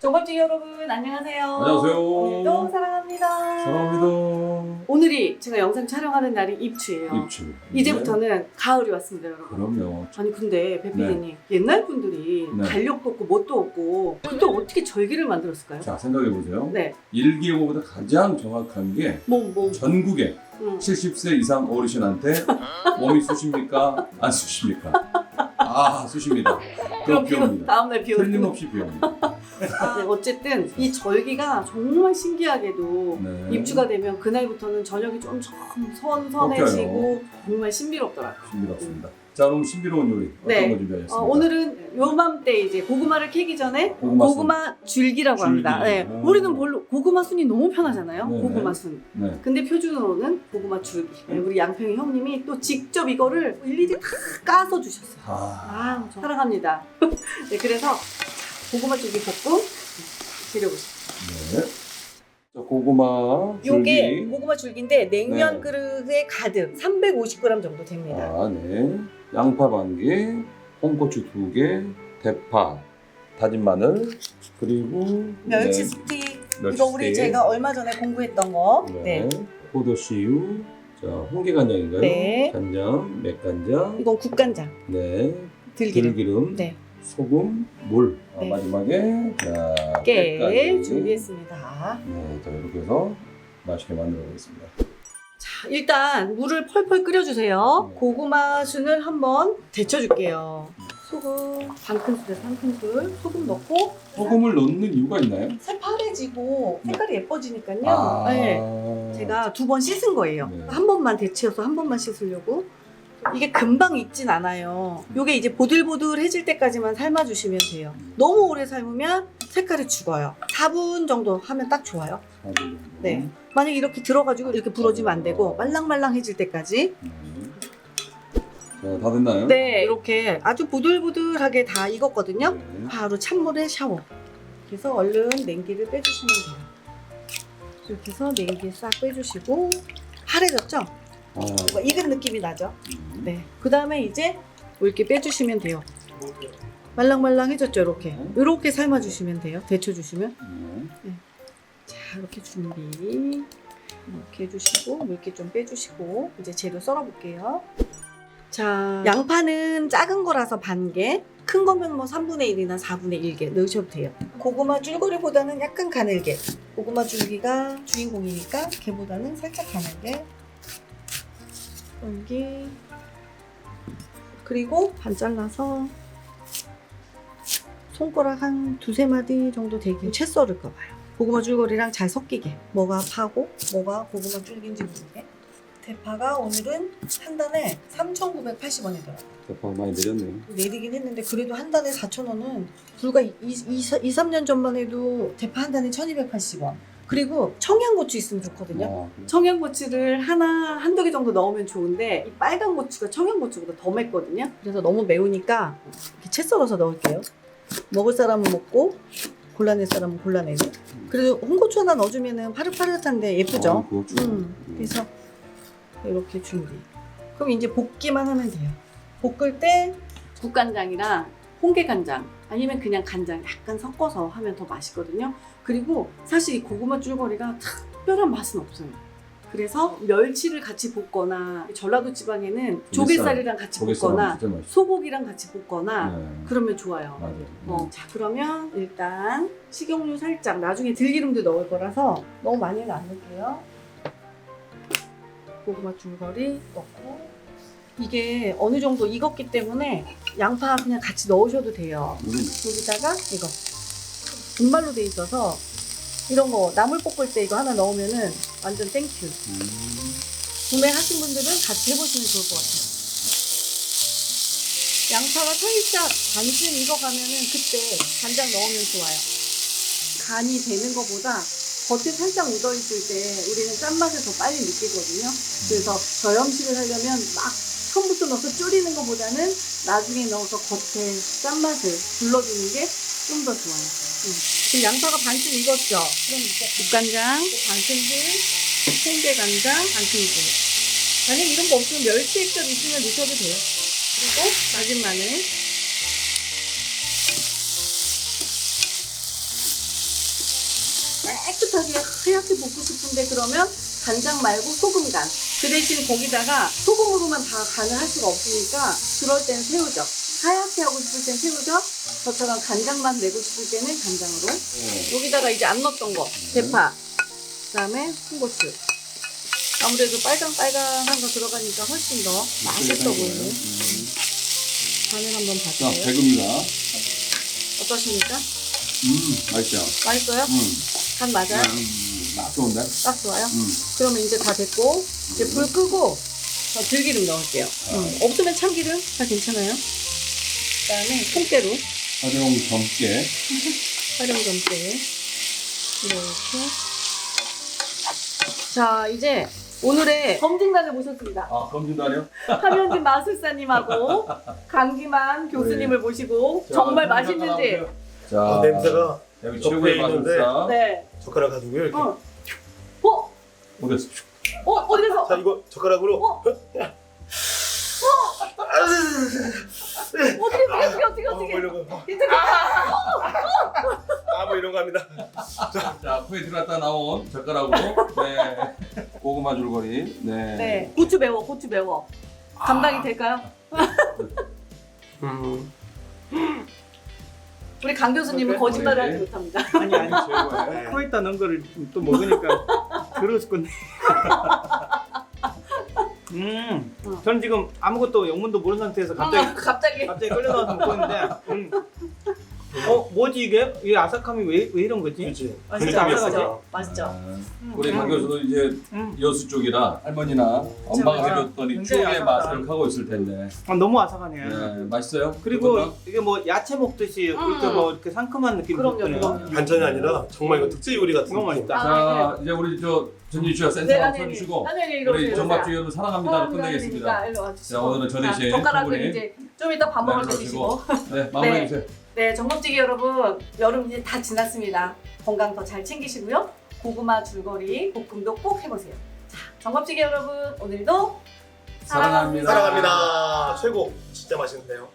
종밥집 여러분 안녕하세요. 안녕하세요. 오늘도 사랑합니다. 사랑합니다. 오늘이 제가 영상 촬영하는 날이 입추예요. 입주. 이제부터는 가을이 왔습니다, 여러분. 그럼요. 아니 근데 배피디님 옛날 분들이 네. 달력도 없고 뭣도 없고 그때 어떻게 절기를 만들었을까요? 자 생각해 보세요. 네, 일기예보보다 가장 정확한 게 몸, 몸. 전국의 음. 70세 이상 어르신한테 몸이 쑤십니까? 안 쑤십니까? 아 쑤십니다. 그럼 그럼 비 비옵니다. 다음날 비 오는 틀림없이 비옵니다. 네, 어쨌든 이 절기가 정말 신기하게도 네. 입추가 되면 그날부터는 저녁이 좀 선선해지고 정말 신비롭더라고요. 신비롭습니다. 자 그럼 신비로운 요리 어떤 네. 거 준비하셨습니까? 어, 오늘은 요맘때 이제 고구마를 캐기 전에 고구마 줄기라고 합니다. 줄기. 네. 오. 우리는 별로 고구마 순이 너무 편하잖아요. 네네. 고구마 순. 네. 근데 표준어로는 고구마 줄기. 네, 우리 양평이 형님이 또 직접 이거를 일일이 다 까서 주셨어요. 아, 아, 저 사랑합니다. 네, 그래서 고구마 줄기 볶음 드려보세요. 네. 자 고구마 요게 줄기. 고구마 줄기인데 냉면 네. 그릇에 가득 350g 정도 됩니다. 아, 네. 양파 반 개, 홍고추 두 개, 대파, 다진 마늘, 그리고 멸치 네, 스틱. 멸치 이거 우리 스틱. 제가 얼마 전에 공부했던 거. 네. 네. 포도씨유, 자 홍게 간장인가요? 네. 간장, 맥간장, 이건 국간장. 네, 들기름. 들기름, 네. 소금, 물. 아, 네. 마지막에 자 깨 깨까지. 준비했습니다. 네, 자 이렇게 해서 맛있게 만들어 보겠습니다. 자, 일단 물을 펄펄 끓여주세요. 네. 고구마 순을 한번 데쳐줄게요. 소금 반 큰술에서 한 큰술 소금 넣고 소금을 넣는 이유가 있나요? 새파래지고 색깔이 예뻐지니까요. 아, 네. 제가 두 번 씻은 거예요. 네. 한 번만 데치어서 한 번만 씻으려고. 이게 금방 익진 않아요. 요게 이제 보들보들해질 때까지만 삶아주시면 돼요. 너무 오래 삶으면 색깔이 죽어요. 4분 정도 하면 딱 좋아요. 네. 만약에 이렇게 들어가지고 이렇게 부러지면 안 되고 말랑말랑해질 때까지. 네. 자, 다 됐나요? 네, 이렇게 아주 보들보들하게 다 익었거든요. 네. 바로 찬물에 샤워. 그래서 얼른 냉기를 빼주시면 돼요. 이렇게 해서 냉기 싹 빼주시고 파래졌죠? 아, 뭔가 익은 느낌이 나죠? 음. 네. 그 다음에 이제 이렇게 빼주시면 돼요. 말랑말랑해졌죠, 이렇게. 이렇게 삶아주시면 돼요. 데쳐주시면. 네. 자, 이렇게 준비. 이렇게 해주시고, 물기 좀 빼주시고, 이제 재료 썰어볼게요. 자, 양파는 작은 거라서 반 개, 큰 거면 뭐 3분의 1이나 4분의 1개 넣으셔도 돼요. 고구마 줄거리보다는 약간 가늘게. 고구마 줄기가 주인공이니까 걔보다는 살짝 가늘게. 여기. 그리고 반 잘라서 손가락 한 두세 마디 정도 되긴 채 썰을까 봐요. 고구마 줄거리랑 잘 섞이게. 뭐가 파고, 뭐가 고구마 줄기인지 모르게. 대파가 오늘은 한 단에 3,980원이더라고요. 대파 많이 내렸네요. 내리긴 했는데 그래도 한 단에 4,000원은 불과 2, 2, 3년 전만 해도 대파 한 단에 1,280원. 그리고 청양고추 있으면 좋거든요. 아, 그래요? 청양고추를 하나 한두 개 정도 넣으면 좋은데 이 빨간 고추가 청양고추보다 더 맵거든요. 그래서 너무 매우니까 이렇게 채 썰어서 넣을게요. 먹을 사람은 먹고 골라낼 사람은 골라내고. 그래도 홍고추 하나 넣어주면 파릇파릇한데 예쁘죠? 아, 그거 좀- 음, 그래서 이렇게 준비. 그럼 이제 볶기만 하면 돼요. 볶을 때 국간장이랑 홍게 간장 아니면 그냥 간장 약간 섞어서 하면 더 맛있거든요. 그리고 사실 이 고구마 줄거리가 특별한 맛은 없어요. 그래서 멸치를 같이 볶거나 전라도 지방에는 조개살이랑 같이 볶거나. 소고기랑 같이 볶거나 네. 그러면 좋아요. 맞아요. 어, 자 그러면 일단 식용유 살짝 나중에 들기름도 넣을 거라서 너무 많이는 안 넣을게요. 고구마 줄거리 넣고 이게 어느 정도 익었기 때문에 양파 그냥 같이 넣으셔도 돼요. 음, 여기다가 이거 분말로 돼 있어서 이런 거 나물 볶을 때 이거 하나 넣으면은 완전 땡큐. 음. 구매하신 분들은 같이 해보시면 좋을 것 같아요. 양파가 살짝 반쯤 익어가면은 그때 간장 넣으면 좋아요. 간이 되는 것보다 겉에 살짝 묻어있을 때 우리는 짠맛을 더 빨리 느끼거든요. 그래서 저염식을 하려면 막 처음부터 넣어서 졸이는 것보다는 나중에 넣어서 겉에 짠맛을 불러주는 게 좀 더 좋아요. 음. 지금 양파가 반쯤 익었죠? 그럼 이제 국간장 반 큰술, 홍게간장 반 큰술. 만약 이런 거 없으면 멸치 액젓 있으면 넣으셔도 돼요. 그리고 다진 마늘. 깨끗하게 하얗게 볶고 싶은데 그러면 간장 말고 소금 간. 그 대신 거기다가 소금으로만 다 간을 할 수가 없으니까 그럴 땐 새우젓. 하얗게 하고 싶을 땐 새우젓. 저처럼 간장만 내고 싶을 때는 간장으로. 어. 여기다가 이제 안 넣었던 거 대파 그다음에 홍고추 아무래도 빨강빨강한 거 들어가니까 훨씬 더 맛있어 보이네 음. 간을 한번 자, 봐주세요 배금이가. 어떠십니까? 음, 맛있죠? 맛있어요? 음. 간 맞아요? 음, 딱 좋은데? 딱 좋아요? 음. 그러면 이제 다 됐고 이제 불 끄고 저 들기름 넣을게요. 음, 없으면 참기름? 다 괜찮아요? 그다음에 통깨로. 사정 젊게. 활용 점대 이렇게. 자 이제 오늘의 검진관을 모셨습니다. 아, 검진다뇨? 함현진 마술사님하고 강기만 교수님을 모시고 정말 맛있는지. 자, 아, 냄새가 여기 최고의 있는데. 마술사. 네. 젓가락 가지고 이렇게. 어. 어? 어디서? 어? 어디서? 자 이거 젓가락으로. 어? 어떻게 어떻게 어떻게 어, 어떻게 뭐 이런 거. 어떻게 아 뭐 이런 거 합니다. 자, 코에 들어갔다 나온 젓가락으로. 네. 고구마 줄거리. 네. 네 고추 매워 고추 매워 감당이 될까요? 음. 우리 강 교수님은 어때? 거짓말을 네. 하지 못합니다 아니 아니 최고의. 코에다 넣은 거를 또 먹으니까 그러실 건데. 음, 어. 전 지금 아무것도 영문도 모르는 상태에서 갑자기 음, 갑자기 갑자기 끌려 나와서 먹고 있는데. 음. 어 뭐지 이게? 이 아삭함이 왜, 왜 이런 거지? 그렇지. 맛있죠 아삭하죠? 맛있죠 맛있죠 아, 우리 강 음. 교수도 이제 음. 여수 쪽이라 할머니나 엄마가. 해줬더니 굉장히 추억의 아삭하다. 맛을 하고 있을 텐데. 아, 너무 아삭하네. 네, 맛있어요? 그리고 그것도? 이게 뭐 야채 먹듯이 음. 이렇게 뭐 이렇게 상큼한 느낌이 그럼요. 그럼요. 반찬이 아니라 정말 이거 특제 요리 같은 너무 느낌. 맛있다. 아, 자, 이제 우리 저 전진 씨가 센터 네, 한번 쳐주시고 우리 사랑합니다를 끝내겠습니다. 사랑합니다. 일로 와주시고. 자, 오늘은 자, 젓가락은 충분히 이제 좀 이따 밥 먹을 때 네, 드시고. 네, 마무리해 주세요. 네, 정법찌개 여러분, 여름 이제 다 지났습니다. 건강 더 잘 챙기시고요. 고구마 줄거리 볶음도 꼭 해보세요. 자, 정법찌개 여러분, 오늘도 사랑합니다. 사랑합니다. 최고. 진짜 맛있는데요.